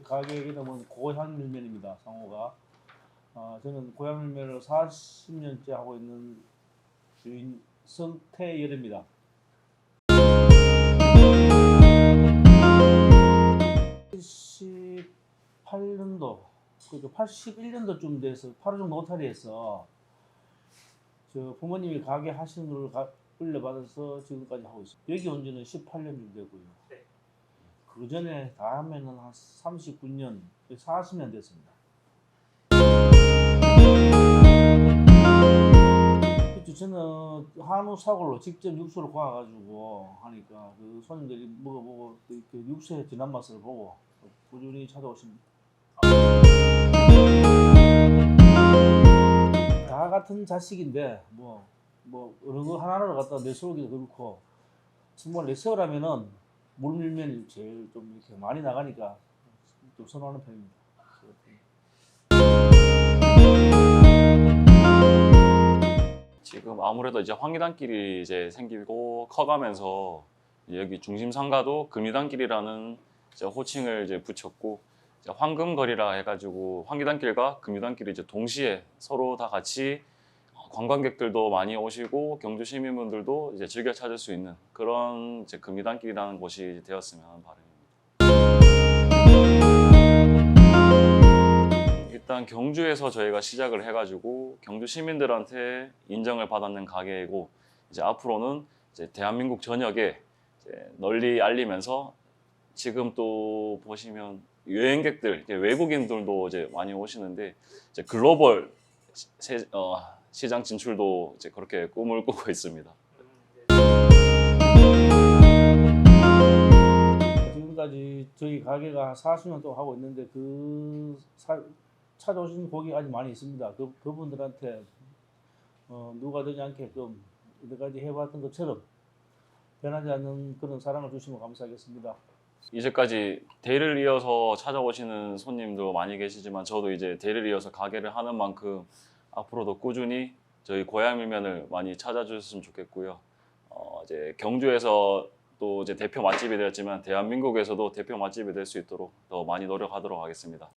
저희 가게 이름은 고향밀면입니다. 상호가. 아, 저는 고향밀면을 40년째 하고 있는 주인 성태열입니다. 78년도, 그러니까 81년도쯤 돼서 8호 정도 오타리에서 저 부모님이 가게 하시는 걸 가, 물려받아서 지금까지 하고 있어요. 여기 온 지는 18년 정도 되고요. 네. 그 전에 다 하면은 한 39년, 40년 됐습니다. 그렇죠. 저는 한우 사골로 직접 육수를 구워가지고 하니까 그 손님들이 먹어보고 또 이렇게 육수의 진한 맛을 보고 꾸준히 찾아오십니다. 다 같은 자식인데 뭐, 뭐 어느 거 하나를 갖다 내세우기도 그렇고 정말 내세우라면은 물밀면이 제일 좀 이렇게 많이 나가니까 좀 선호하는 편입니다. 지금 아무래도 이제 황리단길이 이제 생기고 커가면서 여기 중심 상가도 금리단길이라는 이제 호칭을 이제 붙였고 이제 황금거리라 해가지고 황리단길과 금리단길이 이제 동시에 서로 다 같이 관광객들도 많이 오시고 경주 시민분들도 이제 즐겨 찾을 수 있는 그런 이제 금리단길이라는 곳이 되었으면 하는 바람입니다. 일단 경주에서 저희가 시작을 해가지고 경주 시민들한테 인정을 받았는 가게이고 이제 앞으로는 이제 대한민국 전역에 이제 널리 알리면서 지금 또 보시면 여행객들 외국인들도 이제 많이 오시는데 이제 글로벌 시, 세- 어, 시장 진출도 이제 그렇게 꿈을 꾸고 있습니다. 지금까지 저희 가게가 40년 동안 하고 있는데 그 사- 찾아오시는 고객이 아직 많이 있습니다. 그, 그분들한테 어, 누가 되지 않게끔 이때까지 해왔던 것처럼 변하지 않는 그런 사랑을 주시면 감사하겠습니다. 이제까지 대를 이어서 찾아오시는 손님도 많이 계시지만 저도 이제 대를 이어서 가게를 하는 만큼 앞으로도 꾸준히 저희 고향밀면을 많이 찾아주셨으면 좋겠고요. 어, 이제 경주에서 또 이제 대표 맛집이 되었지만 대한민국에서도 대표 맛집이 될 수 있도록 더 많이 노력하도록 하겠습니다.